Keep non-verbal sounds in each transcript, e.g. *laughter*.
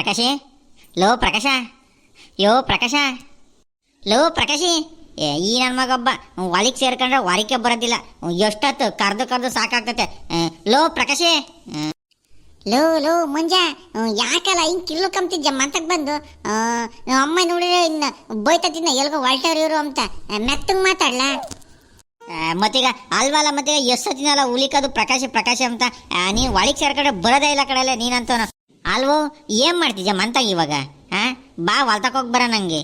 ಪ್ರಕಾಶಿ? Low ಪ್ರಕಾಶ. ಯೋ ಪ್ರಕಾಶ. Low ಪ್ರಕಾಶಿ. ಈ ನನ್ನ ಮಗೊಬ್ಬ ಹೊಲಿಗೆ ಸೇರ್ಕೊಂಡ್ರೆ ಹೊರಕ್ಕೆ ಬರೋದಿಲ್ಲ. ಎಷ್ಟೊತ್ತು ಕರ್ದು ಕರ್ದು ಸಾಕಾಗ್ತತೆ. ಲೋ ಪ್ರಕಾಶಿ. ಲೋ ಲೋ ಮುಂಜ. ಯಾಕಲ್ಲ ಹಿಂಗೆ ಕಿಲ್ಲು ಮಂತಕ್ಕೆ ಬಂದು. ಅಮ್ಮ ನೋಡಿದ್ರೆ ಇನ್ನ ಬೈತತ್ತಿನ ಎಲ್ಗೋ ಹೊಲ್ಟವ್ರು ಇವರು ಅಂತ. ಮೆತ್ತಂಗ್ ಮಾತಾಡ್ಲಾ? ಮತ್ತೀಗ ಅಲ್ವಲ್ಲ ಮತ್ತೀಗ ಎಷ್ಟೊತ್ತಿನಲ್ಲ ಉಲಿಕದು ಪ್ರಕಾಶ ಪ್ರಕಾಶ ಅಂತ. ನೀನ್ ಒಳಗೆ ಸೇರ್ಕೊಂಡ್ರೆ ಬರೋದೇ ಇಲ್ಲ ಕಡೆಯಲ್ಲ ನೀನಂತವನು. ಅಲ್ವೋ ಏನ್ ಮಾಡ್ತಿದ್ಯ ಮಂತಾಗ ಇವಾಗ? ಹಾ ಬಾ ಹೊಲ್ತಕ್ ಹೋಗ್ ಬರ ನಂಗೆ.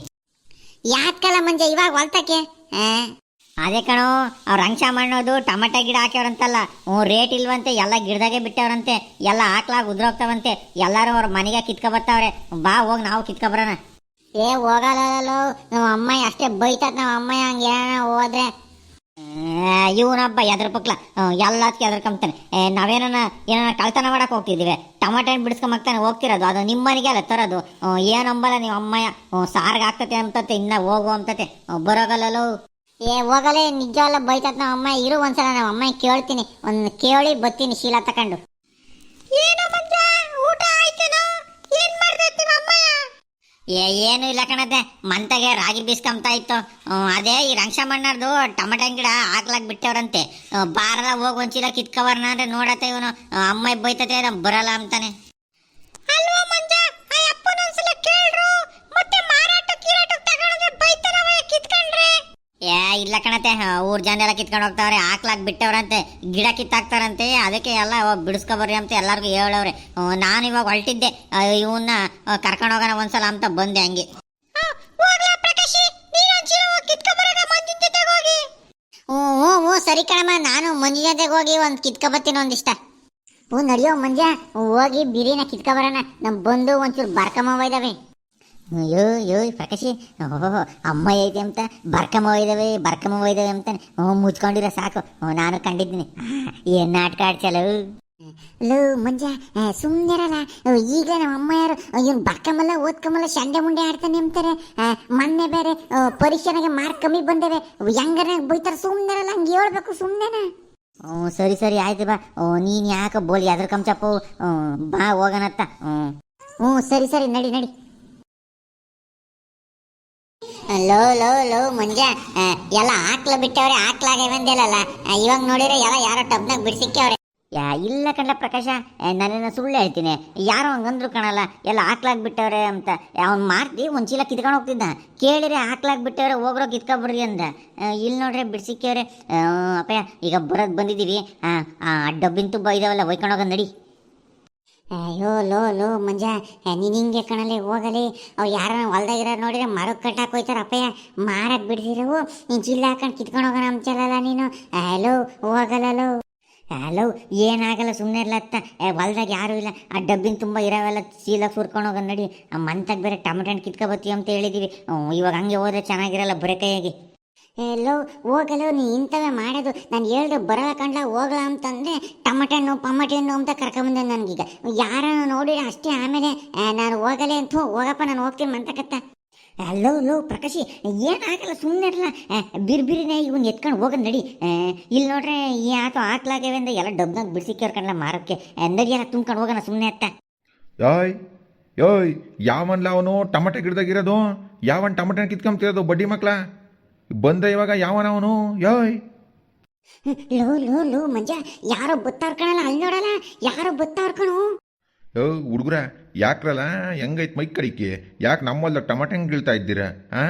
ಯಾಕಲ್ಲ ಮಂಜ ಇವಾಗ ಹೊಲ್ತಕ್ಕೆ? ಅದೇ ಕಣೋ ಅವ್ರ ಅಂಶ ಮಾಡೋದು ಟಮಟ ಗಿಡ ಹಾಕ್ಯವ್ರಂತಲ್ಲ. ಹ್ಞೂ ರೇಟ್ ಇಲ್ವಂತೆ ಎಲ್ಲ ಗಿಡದಾಗೆ ಬಿಟ್ಟವ್ರಂತೆ. ಎಲ್ಲ ಹಾಕ್ಲಾಗ ಉದ್ರೋಗ್ತಾವಂತೆ. ಎಲ್ಲಾರು ಅವ್ರ ಮನೆಗೆ ಕಿತ್ಕೊ ಬರ್ತಾವ್ರೆ ಬಾ ಹೋಗಿ ನಾವು ಕಿತ್ಕೊ ಬರೋಣ. ಏ ಹೋಗಲ್ಲ ನಮ್ಮ ಅಮ್ಮಯ್ಯ ಅಷ್ಟೇ ಬೈತತ್ ನಮ್ಮ ಅಮ್ಮಯ್ಯ ಹಂಗೆ. ಹೋದ್ರೆ ಇವನೊಬ್ಬ ಎದ್ರ ಪಕ್ಲ. ಎಲ್ಲದಕ್ಕೆ ಎದ್ರಕಂಬ್ತಾನೆ ನಾವೇನ ಏನಾರ ಕಳ್ತನ ಮಾಡಕ್ ಹೋಗ್ತಿದೀವಿ ಟಮಾಟ ಹಣ್ಣು ಬಿಡಿಸ್ಕೊಂಬಕ್ತಾನೆ ಹೋಗ್ತಿರೋದು. ಅದು ನಿಮ್ಮನಿಗೆ ಅಲ್ಲ ತರೋದು. ಏನಂಬಲ್ಲ ನೀವು ಅಮ್ಮಯ್ಯ. ಸಾರ್ಗೆ ಆಗ್ತತೆ ಅಂತತೆ ಇನ್ನ ಹೋಗು ಅಂತತೆ. ಬರೋಗಲ್ಲೋ ಏ ಹೋಗಲೇ ನಿಜವಲ್ಲ ಬೈತತ್ ನಮ್ಮ ಅಮ್ಮ ಇರು ಒಂದ್ಸಲ ನಮ್ಮ ಅಮ್ಮ ಕೇಳ್ತೀನಿ. ಒಂದ್ ಕೇಳಿ ಬತ್ತೀನಿ ಶೀಲ ತಕೊಂಡು. ಊಟ ಆಯ್ತೇನೋ? ಏನ್ ಇಲ್ಲ ಕಣತೆ ಮಂತಗೆ ರಾಗಿ ಬೀಸ್ಕೊಂಬ್ತಾ ಇತ್ತು. ಅದೇ ಈ ರಂಕ್ಷಮಣ್ಣರ್ದು ಟಮಾಟ ಗಿಡ ಹಾಕ್ಲಾಕ್ ಬಿಟ್ಟವ್ರಂತೆ. ಬಾರಲ್ಲ, ಹೋಗ್ ಒಂದ್ಚೀಲ ಕಿತ್ಕವರ್ನ ಅಂದ್ರೆ ನೋಡತ್ತೆ ಇವನು. ಅಮ್ಮ ಬೈತತೆ ಬರಲ್ಲ ಅಂತಾನೆ. ಇಲ್ಲ ಕಣತೆ ಊರ್ ಜನ ಎಲ್ಲ ಕಿತ್ಕೊಂಡು ಹೋಗ್ತಾವ್ರೆ ಹಾಕ್ಲಾಕ್ ಬಿಟ್ಟವ್ರಂತೆ ಗಿಡ ಕಿತ್ತಾಕ್ತಾರಂತೆ ಅದಕ್ಕೆ ಎಲ್ಲ ಬಿಡಿಸ್ಕೊಬರ್ರಿ ಅಂತ ಎಲ್ಲರಿಗೂ ಹೇಳವ್ರೆ. ನಾನು ಇವಾಗ ಹೊಲ್ಟಿದ್ದೆ ಇವನ್ನ ಕರ್ಕೊಂಡು ಹೋಗೋಣ ಒಂದ್ಸಲ ಅಂತ ಬಂದೆ ಹಂಗೆ. ಹ್ಞೂ ಹ್ಞೂ ಹ್ಞೂ ಸರಿ ಕಣಮ್ಮ ನಾನು ಮಂಜು ಜೊತೆಗೆ ಹೋಗಿ ಒಂದು ಕಿತ್ಕೊ ಬರ್ತೀನಿ ಒಂದಿಷ್ಟ. ಹ್ಞೂ ನಡಿಯೋ ಮಂಜ ಹೋಗಿ ಬಿರಿನ ಕಿತ್ಕೊ ಬರೋಣ ನಮ್ಮ ಬಂದು ಒಂಚೂರು ಬರ್ಕಮ್ಮ ಇದಾವೆ. ಅಯ್ಯೋ ಅಯ್ಯೋ ಪ್ರಕಾಶಿ. ಓಹೋ ಅಮ್ಮ ಐತೆ ಅಂತ ಬರ್ಕಮ್ಮ ಒಯ್ದವೆ ಬರ್ಕಮ್ಮ ಒಯ್ದವೆ ಅಂತ. ಹ್ಞೂ ಮುಚ್ಕೊಂಡಿರ ಸಾಕು. ನಾನು ಕಂಡಿದ್ದೀನಿ. *laughs* ಏನ್ ನಾಟಕ ಆಡ್ಸಲ್ಲ? ಲೋ ಮಂಜ ಸುಮ್ಮನಿರಲ್ಲ ಈಗ ನಮ್ಮ ಅಮ್ಮ ಯಾರು ಇವ್ನು ಬರ್ಕಮಲ್ಲ ಓದ್ಕಮಲ್ಲ ಶಂಡೆ ಮುಂಡೆ ಆಡ್ತಾನೆ ಅಂತಾರೆ ಮೊನ್ನೆ ಬೇರೆ ಪರೀಕ್ಷೆನಾಗೆ ಮಾರ್ಕ್ ಕಮ್ಮಿ ಬಂದವೆ. ಹೆಂಗಾರ ಬೈತಾರೆ ಸುಮ್ಮನಿರಲ್ಲ ಹಂಗೆ ಹೇಳ್ಬೇಕು ಸುಮ್ಮನೆನಾ ಹ್ಞೂ ಸರಿ ಸರಿ ಆಯ್ತು ಬಾ. ಓ ನೀನು ಯಾಕೆ ಬೋಲಿ ಅದ್ರ ಕಂಚಪ್ಪು ಹ್ಞೂ ಬಾ ಹೋಗೋಣತ್ತ ಹ್ಞೂ ಸರಿ ಸರಿ ನಡಿ ನಡಿ. ಲೋ ಲೋ ಲೋ ಮುಂಜ ಎಲ್ಲ ಆಕ್ಲ ಬಿಟ್ಟವ್ರೆ ಹಾಕ್ಲಾಗೆ ಬಂದಿಲ್ಲಲ್ಲ. ಇವಾಗ ನೋಡಿದ್ರೆ ಎಲ್ಲ ಯಾರೋ ಟಬ್ನಾಗ ಬಿಡ್ಸಿಕ್ಕವ್ರೆ ಯಾ ಇಲ್ಲ ಕಂಡ ಪ್ರಕಾಶ ನನ್ನ ಸುಳ್ಳು ಹೇಳ್ತೀನಿ. ಯಾರೋ ಹಂಗಂದ್ರು ಕಾಣಲ್ಲ ಎಲ್ಲ ಹಾಕ್ಲಾಕ್ ಬಿಟ್ಟವ್ರೆ ಅಂತ. ಅವ್ನು ಮಾರ್ತಿ ಒಂದು ಚೀಲ ಕಿತ್ಕೊಂಡು ಹೋಗ್ತಿದ್ದ. ಕೇಳಿದ್ರೆ ಹಾಕ್ಲಾಕ್ ಬಿಟ್ಟವ್ರೆ ಹೋಗ್ರೋ ಕಿತ್ಕೊಬಿಡ್ರಿ ಅಂದ. ಇಲ್ಲಿ ನೋಡ್ರೆ ಬಿಡ್ಸಿಕ್ಕವ್ರೆ ಅಪ್ಪಯ್ಯ ಈಗ ಬರೋದು ಬಂದಿದ್ದೀವಿ. ಆ, ಡಬ್ಬಿನ ತುಂಬ ಇದಾವಲ್ಲ ಒಯ್ಕೊಂಡು ಹೋಗೋದು ನಡಿ. ಅಯ್ಯೋ ಲೋ ಲೋ ಮಂಜ. ನೀನು ಹಿಂಗೆ ಕಣಲಿ ಹೋಗಲಿ. ಅವು ಯಾರನ್ನ ಹೊಲ್ದಾಗಿರೋ ನೋಡಿದ್ರೆ ಮರಕ್ಕೆ ಕಟ್ಟಾಕ್ ಹೋಯ್ತಾರ. ಅಪ್ಪಯ್ಯ ಮಾರಕ್ಕೆ ಬಿಡ್ದಿರವು ನೀನು ಜಿಲ್ಲ ಹಾಕೊಂಡು ಕಿತ್ಕೊಂಡು ಹೋಗೋಣ ಅಂಚಲ್ಲ ನೀನು. ಹಲೋ ಹೋಗಲ್ಲೋ ಹಲೋ ಏನಾಗಲ್ಲ ಸುಮ್ಮನೆ ಇರ್ಲತ್ತ ಹೊಲ್ದಾಗ ಯಾರೂ ಇಲ್ಲ. ಆ ಡಬ್ಬಿನ ತುಂಬ ಇರೋವೆಲ್ಲ ಚೀಲ ಸುರ್ಕೊಂಡು ಹೋಗೋಣ ನಡಿ. ಆ ಮಂತಾಗ ಬೇರೆ ಟಮಟ ಹಣ್ಣು ಕಿತ್ಕೊಬತ್ತೀವಿ ಅಂತ ಹೇಳಿದ್ದೀವಿ ಇವಾಗ ಹಂಗೆ ಹೋದ್ರೆ ಚೆನ್ನಾಗಿರಲ್ಲ ಬರೀ ಕೈಯಾಗಿ. ಎಲ್ಲೋ ಹೋಗಲು ನೀ ಇಂಥವೇ ಮಾಡೋದು. ನಾನು ಹೇಳ್ದೆ ಬರಲ್ಲ ಕಂಡ್ಲ ಹೋಗಲ್ಲ ಅಂತಂದ್ರೆ ಟಮಟೆ ಹಣ್ಣು ಪಮಟೆ ಹಣ್ಣು ಅಂತ ಕರ್ಕೊಂಬಂದೆ ನನಗೀಗ. ಯಾರನ್ನು ನೋಡಿ ಅಷ್ಟೇ ಆಮೇಲೆ ನಾನು ಹೋಗಲೇ ಅಂತ ಹೋಗಪ್ಪ, ನಾನು ಹೋಗ್ತೀನಿ ಮಂತಕತ್ತ ಅಲ್ಲೋ, ಲೋ, ಪ್ರಕಾಶಿ ಏನಾಗಲ್ಲ ಸುಮ್ಮನೆ ಇರಲ್ಲ ಬಿರ್ಬಿರಿನೇ ಇವನ್ ಎತ್ಕೊಂಡು ಹೋಗೋದು ನಡಿ. ಇಲ್ಲಿ ನೋಡ್ರೆ ಈ ಆಟೋ ಹಾಕ್ಲಾಗ್ಯವೆ ಅಂದ್ರೆ ಎಲ್ಲ ಡಬ್ನಾಗ ಮಾರೋಕ್ಕೆ. ಮಾರಕ್ಕೆ ನಡಿಯಲ್ಲ ತುಂಬ್ಕೊಂಡು ಹೋಗೋಣ ಸುಮ್ಮನೆ ಅತ್ತ. ಯಾಯ್, ಯೋಯ್, ಯಾವನ್ಲ ಅವನು ಟಮಟೆ ಗಿಡದಾಗಿರೋದು ಯಾವನ್ ಟಮಟೆ ಕಿತ್ಕೊಂತಿರೋದು ಬಡ್ಡಿ ಮಕ್ಳ? ಬಂದ ಇವಾಗ ಯಾವನವನು ಯಾಯ್? ಲೋ ಲೋ ಲೋ ಮಂಜ ಯಾರೋ ಬತ್ತಾರ್ ಕಣಲ್ಲ ಅಲ್ಲಿ ನೋಡಲ್ಲ ಯಾರೋ ಬುತ್ತಾರ್ಕಣು ಓ ಹುಡುಗ್ರ ಯಾಕ್ರಲ್ಲ? ಹೆಂಗೈತ್ ಮೈ ಕಡಿಕೆ? ಯಾಕೆ ನಮ್ಮಲ್ಲ ಟಮಟೆ ಹಂಗೆ ಗೀಳ್ತಾ ಇದ್ದೀರಾ ಆ?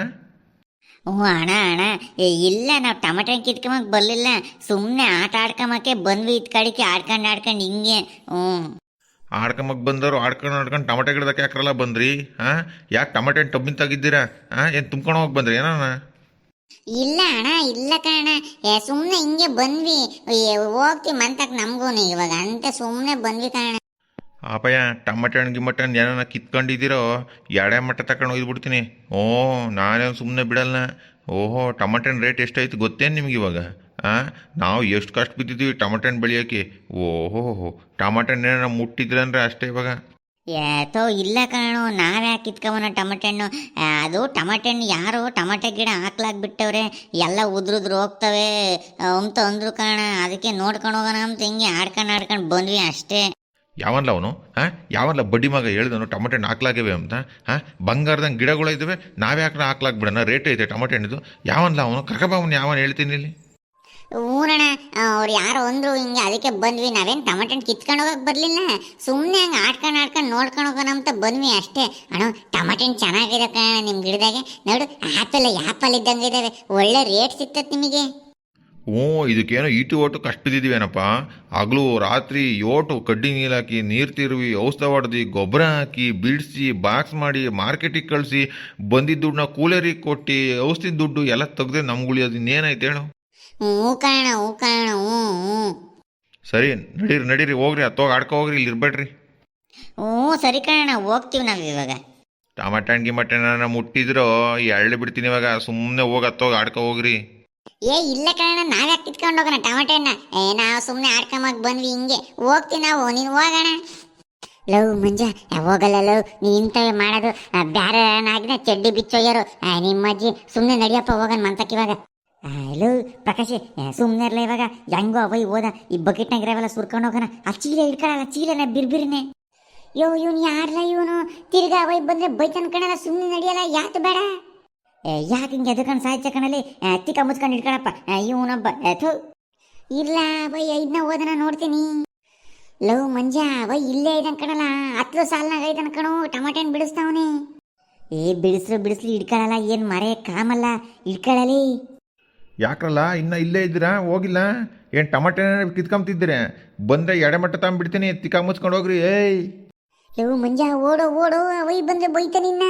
ಓ ಅಣ್ಣ ಅಣ್ಣ ಏ, ಇಲ್ಲ ನಾವು ಟಮಟೆ ಹಣ್ಣು ಕಿತ್ಕೊಂಬಕ್ ಬರಲಿಲ್ಲ. ಸುಮ್ಮನೆ ಆಟ ಆಡ್ಕೊಂಬಕ್ಕೆ ಬಂದ್ವಿ ಇದ್ ಕಡಿಕೆ ಆಡ್ಕೊಂಡು ಆಡ್ಕೊಂಡು ಹಿಂಗೆ ಹ್ಞೂ. ಆಡ್ಕೊಂಬಕ್ ಬಂದವರು ಆಡ್ಕೊಂಡು ಆಡ್ಕೊಂಡು ಟಮಟೆ ಗಿಡದಕ್ಕೆ ಯಾಕ್ರಲ್ಲ ಬಂದ್ರಿ ಹಾಂ ಯಾಕೆ ಟಮಟೆ ಹಣ್ಣು ಟಬ್ಬಿನ ತೆಗಿದ್ದೀರಾ ಹಾಂ ಏನು ತುಂಬ್ಕೊಂಡು ಹೋಗಿ ಬಂದ್ರಿ ಏನಾನ ಇಲ್ಲ ಅಣ್ಣ, ಇಲ್ಲ ಕಣ ಸುಮ್ಮನೆ ಹಿಂಗೆ ಬಂದ್ವಿ. ಹೋಗ್ತೀವಿ ಮಂತಕ್ ನಮಗೂ ಇವಾಗ. ಅಂತ ಸುಮ್ಮನೆ ಬಂದ್ವಿ ಕಣ ಅಪ್ಪಯ್ಯ ಟಮಟೆ ಹಣ್ಣು ಗಿಮ್ಮಟ ಹಣ್ಣು ಏನಾನ ಕಿತ್ಕೊಂಡಿದ್ದೀರೋ, ಎಡೆ ಮಟ್ಟ ತಕೊಂಡು ಹೋಗ್ಬಿಡ್ತೀನಿ ಓ, ನಾನೇನು ಸುಮ್ಮನೆ ಬಿಡಲ್ಲ ಓಹೋ, ಟಮಟೆ ಹಣ್ಣು ರೇಟ್ ಎಷ್ಟಾಯ್ತು ಗೊತ್ತೇನು ನಿಮ್ಗೆ ಇವಾಗ? ಹಾಂ ನಾವು ಎಷ್ಟು ಕಷ್ಟ ಬಿದ್ದಿದ್ದೀವಿ ಟಮಟೆ ಹಣ್ಣು ಬೆಳೆಯೋಕೆ. ಓಹೋ, ಟಮಟೆ ಹಣ್ಣು ಏನಾರ ಮುಟ್ಟಿದ್ರೆ ಅಂದರೆ ಅಷ್ಟೇ ಇವಾಗ. ಏತೋ ಇಲ್ಲ ಕಣೋ ನಾವ್ಯಾಕೆ ಹಾಕಿತ್ಕವನ ಟಮಾಟೆ ಹಣ್ಣು. ಅದು ಟಮಾಟೆ ಹಣ್ಣು ಯಾರು ಟೊಮಟೆ ಗಿಡ ಹಾಕ್ಲಾಕ್ ಬಿಟ್ಟವ್ರೆ ಎಲ್ಲ ಉದ್ರುದ್ರು ಹೋಗ್ತವೆ. ಅಂತ ಅಂದ್ರು ಕಣ, ಅದಕ್ಕೆ ನೋಡ್ಕೊಂಡು ಹೋಗೋಣ ಅಂತ ಹಿಂಗೆ ಆಡ್ಕೊಂಡು ಆಡ್ಕೊಂಡು ಬಂದ್ವಿ ಅಷ್ಟೇ. ಯಾವನ್ಲ ಅವನು? ಹಾ ಯಾವನ್ಲ ಬಡ್ಡಿ ಮಗ ಹೇಳ್ದನು ಟಮಟೆ ಹಣ್ಣು ಹಾಕ್ಲಾಗಿವೆ ಅಂತ? ಹಾ ಬಂಗಾರದಂಗೆ ಗಿಡಗಳು ಇದ್ದಾವೆ ನಾವೇ ಹಾಕ್ಲ ಹಾಕ್ಲಾಕ್ ಬಿಡೋಣ ರೇಟ್ ಐತೆ ಟೊಮಟೆ ಹಣ್ಣಿದು. ಯಾವನ್ಲ ಅವನು? ಕರ್ಕಬ ಅವನು ಯಾವನ್ ಹೇಳ್ತೀನಿ ಇಲ್ಲಿ? ಊರಣ ಅವ್ರು ಯಾರೋ ಅಂದ್ರು ಹಿಂಗೆ ಅದಕ್ಕೆ ಬಂದ್ವಿ. ನಾವೇನು ಟಮಾಟೆ ಕಿತ್ಕೊಂಡು ಹೋಗಕ್ ಬರ್ಲಿಲ್ಲ. ಸುಮ್ಮನೆ ಹಂಗೆ ಆಡ್ಕೊಂಡು ಆಡ್ಕೊಂಡು ನೋಡ್ಕೊಂಡು ಹೋಗೋಣ ಅಂತ ಬಂದ್ವಿ ಅಷ್ಟೇ. ಅಣ್ಣ ಟಮಾಟೆ ಚೆನ್ನಾಗಿದೆ ಕಣ ನಿಮ್ಮ ಗಿಡದಾಗೆ. ನೋಡು, ಆಪಲ್ ಆಪಲ್ ಇದ್ದಂಗೆ ಇದಾವೆ. ಒಳ್ಳೆ ರೇಟ್ ಸಿಗ್ತದೆ ನಿಮಗೆ. ಹ್ಞೂ, ಇದಕ್ಕೇನೋ ಈಟು ಓಟು ಕಷ್ಟ ಬಿದ್ದಿದ್ದೀವೇನಪ್ಪ ಹಗಲು, ರಾತ್ರಿ ಯೋಟು ಕಡ್ಡಿ ನೀರು ಹಾಕಿ, ನೀರು ತಿರುವಿ, ಔಷಧ ಹೊಡೆದು, ಗೊಬ್ಬರ ಹಾಕಿ, ಬಿಡಿಸಿ ಬಾಕ್ಸ್ ಮಾಡಿ ಮಾರ್ಕೆಟಿಗೆ ಕಳಿಸಿ ಬಂದಿದ್ದ ದುಡ್ಡನ್ನ ಕೂಲರಿಗೆ ಕೊಟ್ಟು ಔಷಧಿ ದುಡ್ಡು ಎಲ್ಲ ತೆಗ್ದೆ ನಮ್ಗೆ ಉಳಿಯೋದು ಇನ್ನೇನಾಯ್ತು ಹೇಳು. ಹ್ಞೂ ಕಣ ಹ್ಞೂ ಕಣ ಹ್ಞೂ ಹ್ಞೂ. ಸರಿ ನಡೀರಿ ನಡೀರಿ ಹೋಗ್ರಿ ಅತ್ತೋಗಿ ಆಡ್ಕೊ ಹೋಗ್ರಿ ಇಲ್ಲಿ ಇರ್ಬೇಡ್ರಿ. ಹ್ಞೂ ಸರಿ ಕಣ ಹೋಗ್ತೀವಿ ನಾವು ಇವಾಗ. ಟಮಾಟ ಹಣ್ಣು ಗಿಮಟ ಮುಟ್ಟಿದ್ರು ಈ ಎಳ್ಳು ಬಿಡ್ತೀನಿ ಇವಾಗ ಸುಮ್ಮನೆ ಹೋಗಿ ಅತ್ತೋಗಿ ಆಡ್ಕೊ ಹೋಗ್ರಿ. ಏ ಇಲ್ಲ ಕಣ ನಾವೇ ಕಿತ್ಕೊಂಡು ಹೋಗೋಣ ಟಮಾಟೆ ಹಣ್ಣ? ಏ ನಾವು ಸುಮ್ಮನೆ ಆಡ್ಕೊಂಬಾಗ ಬಂದ್ವಿ ಹಿಂಗೆ. ಹೋಗ್ತೀವಿ ನಾವು ನೀನು ಹೋಗೋಣ ಲವ್ ಮಂಜ ಹೋಗಲ್ಲ ಲವ್ ನೀ ಇಂಥವೇ ಮಾಡೋದು ಆ, ಬ್ಯಾರೆ ಆಗಿನ ಚಡ್ಡಿ ಬಿಚ್ಚೋಯ್ಯರು ನಿಮ್ಮಜ್ಜಿ ನಿಮ್ಮ ಅಜ್ಜಿ ಸುಮ್ಮನೆ ನಡಿಯಪ್ಪ ಹೋಗೋಣ ಮಂತಕ್ಕೆ ಲವ್ ಪ್ರಕಾಶ್ ಸುಮ್ಮನೆ ಇರಲ್ಲ ಇವಾಗ. ಹೆಂಗೋ ಅವೈ ಹೋದ. ಈ ಬಕೆಟ್ನಾಗ ಇರವೆಲ್ಲ ಸುರ್ಕೊಂಡು ಹೋಗೋಣ. ಆ ಚೀಲ ಇಟ್ಕೊಳ್ಳಲ್ಲ ಚೀಲನ ಬಿರ್ಬಿರಿನೇ. ಯೋ, ಇವನು ಯಾರಲ್ಲ ಇವನು? ತಿರ್ಗಾ ಅವೈ ಬಂದ್ರೆ ಬೈತನ್ ಕಣಲ್ಲ ಸುಮ್ಮನೆ ನಡೆಯಲ್ಲ, ಯಾತು ಬೇಡ. ಯಾಕೆ ಹಿಂಗೆ ಎದುಕೊಂಡು ಸಾಯ್ತ ಕಣಲ್ಲಿ? ತಿಕ್ಕ ಮುಚ್ಕೊಂಡು ಇಟ್ಕೊಳಪ್ಪ ಇವನೊಬ್ಬ ಥೋ. ಇಲ್ಲ ಬೈ ಐದನ ಓದನ ನೋಡ್ತೀನಿ. ಲವ್ ಮಂಜ ಬೈ ಇಲ್ಲೇ ಐದನ್ ಕಣಲ್ಲ. ಹತ್ತು ಸಾಲ್ನಾಗ ಐದನ್ ಕಣು ಟಮಾಟೆ ಹಣ್ಣ್ ಬಿಡಿಸ್ತಾವನೆ. ಏ, ಬಿಡಿಸ್ರು, ಬಿಡಿಸ್ಲಿ ಇಡ್ಕೊಳಲ್ಲ ಏನ್ ಮರೆ ಕಾಮಲ್ಲ. ಇಡ್ಕೊಳಲಿ ಯಾಕ್ರಲ್ಲ, ಇನ್ನೂ ಇಲ್ಲೇ ಇದ್ದೀರಾ? ಹೋಗಿಲ್ಲ. ಏನು ಟಮಾಟೆ ಕಿತ್ಕೊಂತಿದ್ದೀರ ಬಂದರೆ ಎಡೆಮಟ್ಟ ತಗೊಂಡ್ಬಿಡ್ತೀನಿ ತಿಕ್ಕ ಮುಚ್ಕೊಂಡು ಹೋಗ್ರಿ, ಏಯ್. ಮಂಜ, ಓಡೋ ಓಡೋ, ಅವೈ ಬಂದ್ರೆ ಬೈತ ನಿನ್ನ